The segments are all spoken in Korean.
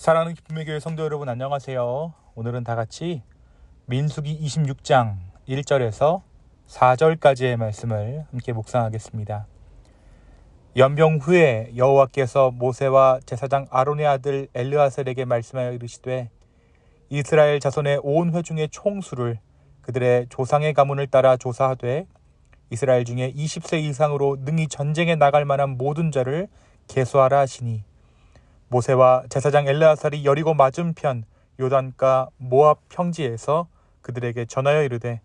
사랑하는 기쁨의 교회 성도 여러분 안녕하세요. 오늘은 다 같이 민수기 26장 1절에서 4절까지의 말씀을 함께 묵상하겠습니다. 연병 후에 여호와께서 모세와 제사장 아론의 아들 엘르아셀에게 말씀하여 이르시되 이스라엘 자손의 온 회중의 총수를 그들의 조상의 가문을 따라 조사하되 이스라엘 중에 20세 이상으로 능히 전쟁에 나갈 만한 모든 자를 계수하라 하시니 모세와 제사장 엘르아살이 여리고 맞은편 요단가 모압 평지에서 그들에게 전하여 이르되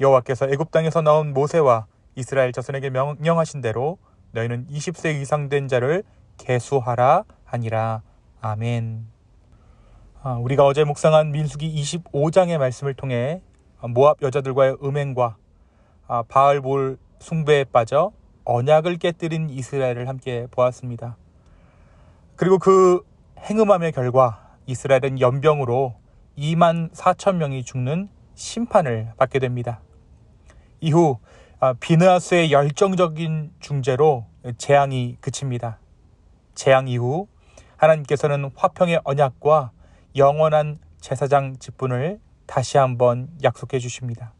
여호와께서 애굽 땅에서 나온 모세와 이스라엘 자손에게 명령하신 대로 너희는 20세 이상 된 자를 계수하라 하니라 아멘. 아, 우리가 어제 묵상한 민수기 25장의 말씀을 통해 모압 여자들과의 음행과 아, 바알볼 숭배에 빠져 언약을 깨뜨린 이스라엘을 함께 보았습니다. 그리고 그 행음함의 결과 이스라엘은 연병으로 2만 4천 명이 죽는 심판을 받게 됩니다. 이후 아, 비느하스의 열정적인 중재로 재앙이 그칩니다. 재앙 이후 하나님께서는 화평의 언약과 영원한 제사장 직분을 다시 한번 약속해 주십니다.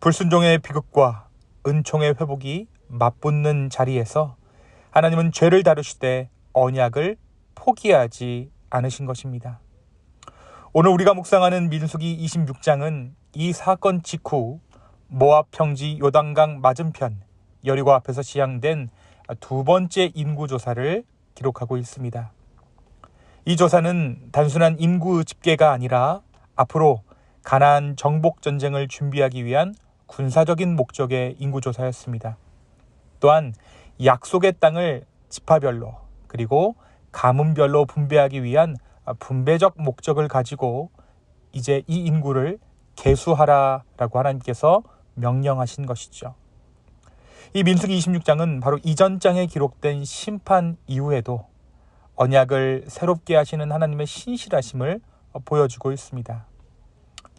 불순종의 비극과 은총의 회복이 맞붙는 자리에서 하나님은 죄를 다루시되 언약을 포기하지 않으신 것입니다. 오늘 우리가 묵상하는 민수기 26장은 이 사건 직후 모압 평지 요단강 맞은편 여리고 앞에서 시향된 두 번째 인구 조사를 기록하고 있습니다. 이 조사는 단순한 인구 집계가 아니라 앞으로 가나안 정복 전쟁을 준비하기 위한 군사적인 목적의 인구 조사였습니다. 또한 약속의 땅을 지파별로 그리고 가문별로 분배하기 위한 분배적 목적을 가지고 이제 이 인구를 개수하라라고 하나님께서 명령하신 것이죠. 이 민수기 26장은 바로 이전 장에 기록된 심판 이후에도 언약을 새롭게 하시는 하나님의 신실하심을 보여주고 있습니다.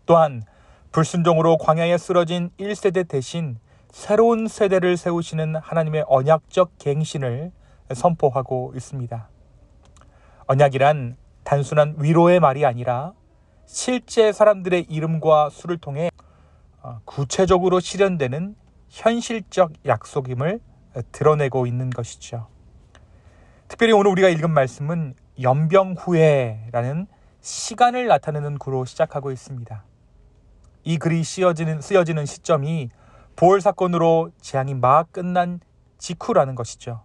또한 불순종으로 광야에 쓰러진 1세대 대신 새로운 세대를 세우시는 하나님의 언약적 갱신을 선포하고 있습니다. 언약이란 단순한 위로의 말이 아니라 실제 사람들의 이름과 수를 통해 어, 구체적으로 실현되는 현실적 약속임을 드러내고 있는 것이죠. 특별히 오늘 우리가 읽은 말씀은 연병 후에라는 시간을 나타내는 구로 시작하고 있습니다. 이 글이 쓰여지는, 쓰여지는 시점이 보월 사건으로 재앙이 막 끝난 직후라는 것이죠.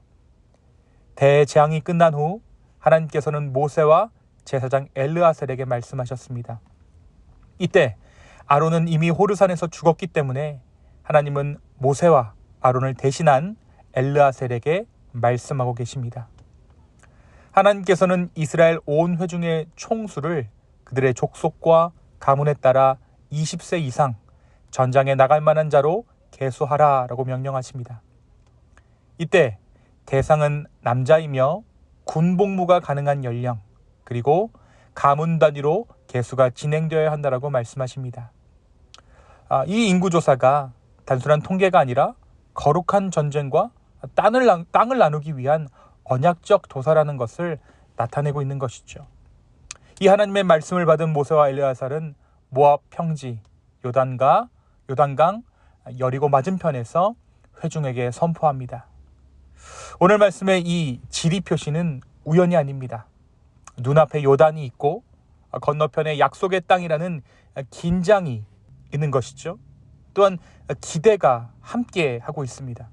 대재앙이 끝난 후 하나님께서는 모세와 제사장 엘르아셀에게 말씀하셨습니다. 이때 아론은 이미 호르산에서 죽었기 때문에 하나님은 모세와 아론을 대신한 엘르아셀에게 말씀하고 계십니다. 하나님께서는 이스라엘 온 회중의 총수를 그들의 족속과 가문에 따라 20세 이상 전장에 나갈 만한 자로 계수하라라고 명령하십니다. 이때 대상은 남자이며 군 복무가 가능한 연령 그리고 가문 단위로 개수가 진행되어야 한다라고 말씀하십니다. 아, 이 인구 조사가 단순한 통계가 아니라 거룩한 전쟁과 땅을, 땅을 나누기 위한 언약적 도사라는 것을 나타내고 있는 것이죠. 이 하나님의 말씀을 받은 모세와 엘리아살은 모압 평지 요단가 요단강 여리고 맞은편에서 회중에게 선포합니다. 오늘 말씀의 이 지리 표시는 우연이 아닙니다. 눈앞에 요단이 있고 건너편에 약속의 땅이라는 긴장이 있는 것이죠. 또한 기대가 함께 하고 있습니다.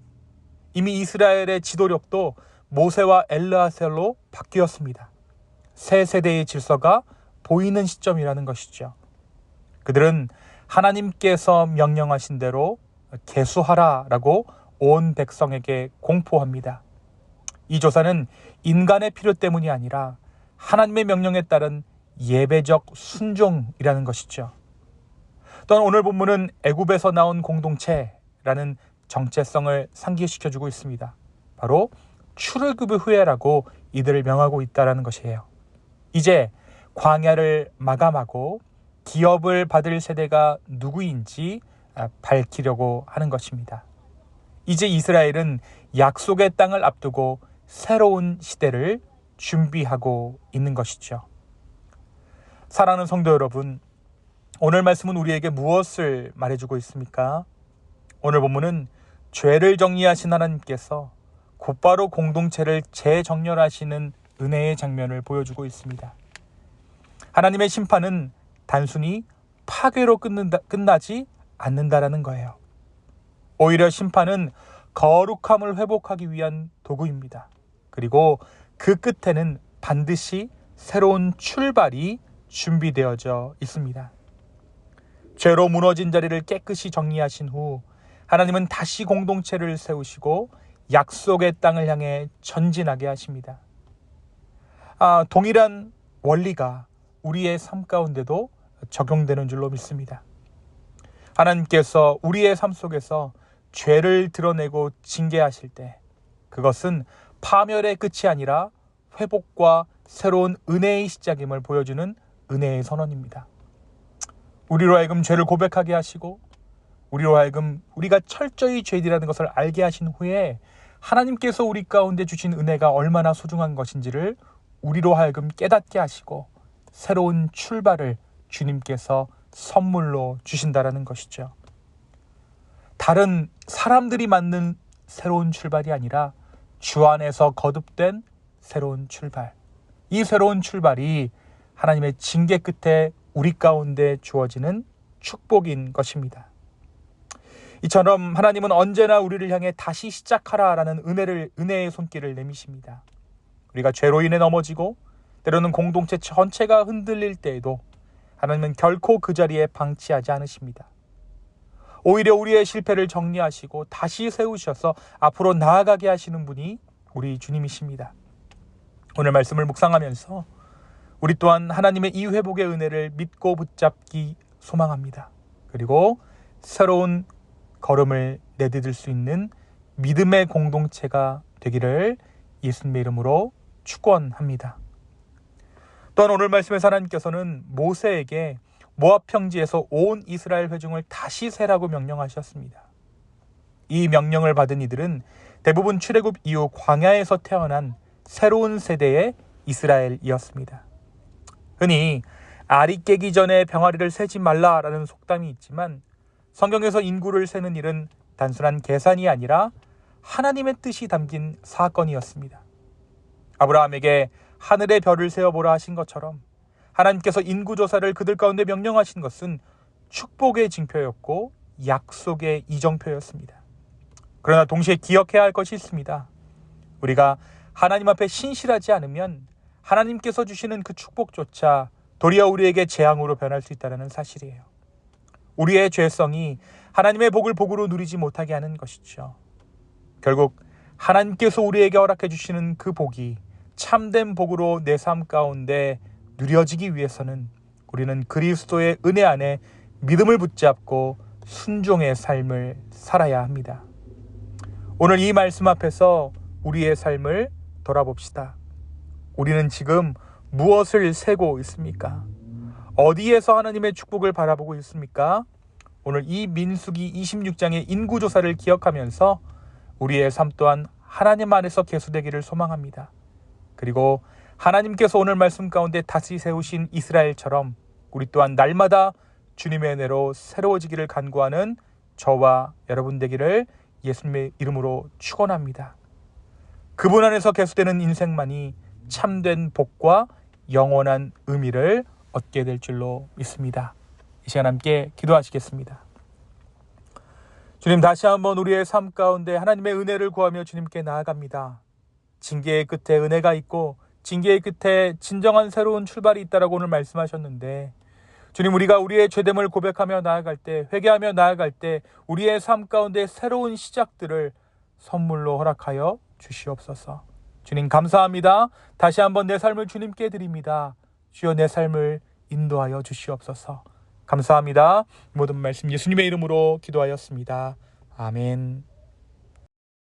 이미 이스라엘의 지도력도 모세와 엘르아셀로 바뀌었습니다. 새 세대의 질서가 보이는 시점이라는 것이죠. 그들은 하나님께서 명령하신 대로 개수하라라고 온 백성에게 공포합니다. 이 조사는 인간의 필요 때문이 아니라 하나님의 명령에 따른 예배적 순종이라는 것이죠. 또한 오늘 본문은 애굽에서 나온 공동체라는 정체성을 상기시켜 주고 있습니다. 바로 출애굽의 후예라고 이들을 명하고 있다라는 것이에요. 이제 광야를 마감하고 기업을 받을 세대가 누구인지 밝히려고 하는 것입니다. 이제 이스라엘은 약속의 땅을 앞두고 새로운 시대를 준비하고 있는 것이죠. 사랑하는 성도 여러분, 오늘 말씀은 우리에게 무엇을 말해주고 있습니까? 오늘 본문은 죄를 정리하신 하나님께서 곧바로 공동체를 재정렬하시는 은혜의 장면을 보여주고 있습니다. 하나님의 심판은 단순히 파괴로 끝는다, 끝나지 않는다라는 거예요. 오히려 심판은 거룩함을 회복하기 위한 도구입니다. 그리고 그 끝에는 반드시 새로운 출발이 준비되어져 있습니다. 죄로 무너진 자리를 깨끗이 정리하신 후 하나님은 다시 공동체를 세우시고 약속의 땅을 향해 전진하게 하십니다. 아, 동일한 원리가 우리의 삶 가운데도 적용되는 줄로 믿습니다. 하나님께서 우리의 삶 속에서 죄를 드러내고 징계하실 때 그것은 파멸의 끝이 아니라 회복과 새로운 은혜의 시작임을 보여주는 은혜의 선언입니다. 우리로 하여금 죄를 고백하게 하시고 우리로 하여금 우리가 철저히 죄인이라는 것을 알게 하신 후에 하나님께서 우리 가운데 주신 은혜가 얼마나 소중한 것인지를 우리로 하여금 깨닫게 하시고 새로운 출발을 주님께서 선물로 주신다라는 것이죠. 다른 사람들이 만든 새로운 출발이 아니라 주 안에서 거듭된 새로운 출발. 이 새로운 출발이 하나님의 징계 끝에 우리 가운데 주어지는 축복인 것입니다. 이처럼 하나님은 언제나 우리를 향해 다시 시작하라라는 은혜를 은혜의 손길을 내미십니다. 우리가 죄로 인해 넘어지고 때로는 공동체 전체가 흔들릴 때에도 하나님은 결코 그 자리에 방치하지 않으십니다. 오히려 우리의 실패를 정리하시고 다시 세우셔서 앞으로 나아가게 하시는 분이 우리 주님이십니다. 오늘 말씀을 묵상하면서 우리 또한 하나님의 이 회복의 은혜를 믿고 붙잡기 소망합니다. 그리고 새로운 걸음을 내디딜 수 있는 믿음의 공동체가 되기를 예수님의 이름으로 축원합니다. 또한 오늘 말씀에서 하나님께서는 모세에게 모압 평지에서 온 이스라엘 회중을 다시 세라고 명령하셨습니다. 이 명령을 받은 이들은 대부분 출애굽 이후 광야에서 태어난 새로운 세대의 이스라엘이었습니다. 흔히 알이 깨기 전에 병아리를 세지 말라라는 속담이 있지만 성경에서 인구를 세는 일은 단순한 계산이 아니라 하나님의 뜻이 담긴 사건이었습니다. 아브라함에게 하늘의 별을 세어보라 하신 것처럼 하나님께서 인구조사를 그들 가운데 명령하신 것은 축복의 징표였고 약속의 이정표였습니다. 그러나 동시에 기억해야 할 것이 있습니다. 우리가 하나님 앞에 신실하지 않으면 하나님께서 주시는 그 축복조차 도리어 우리에게 재앙으로 변할 수 있다는 사실이에요. 우리의 죄성이 하나님의 복을 복으로 누리지 못하게 하는 것이죠. 결국 하나님께서 우리에게 허락해 주시는 그 복이 참된 복으로 내 삶 가운데 누려지기 위해서는 우리는 그리스도의 은혜 안에 믿음을 붙잡고 순종의 삶을 살아야 합니다. 오늘 이 말씀 앞에서 우리의 삶을 돌아봅시다. 우리는 지금 무엇을 세고 있습니까? 어디에서 하나님의 축복을 바라보고 있습니까? 오늘 이 민수기 26장의 인구조사를 기억하면서 우리의 삶 또한 하나님 안에서 계수되기를 소망합니다. 그리고 하나님께서 오늘 말씀 가운데 다시 세우신 이스라엘처럼 우리 또한 날마다 주님의 은혜로 새로워지기를 간구하는 저와 여러분 되기를 예수님의 이름으로 축원합니다. 그분 안에서 계수되는 인생만이 참된 복과 영원한 의미를 얻게 될 줄로 믿습니다. 이 시간 함께 기도하시겠습니다. 주님 다시 한번 우리의 삶 가운데 하나님의 은혜를 구하며 주님께 나아갑니다. 징계의 끝에 은혜가 있고 징계의 끝에 진정한 새로운 출발이 있다라고 오늘 말씀하셨는데 주님 우리가 우리의 죄됨을 고백하며 나아갈 때 회개하며 나아갈 때 우리의 삶 가운데 새로운 시작들을 선물로 허락하여 주시옵소서. 주님 감사합니다. 다시 한번 내 삶을 주님께 드립니다. 주여 내 삶을 인도하여 주시옵소서. 감사합니다. 모든 말씀 예수님의 이름으로 기도하였습니다. 아멘.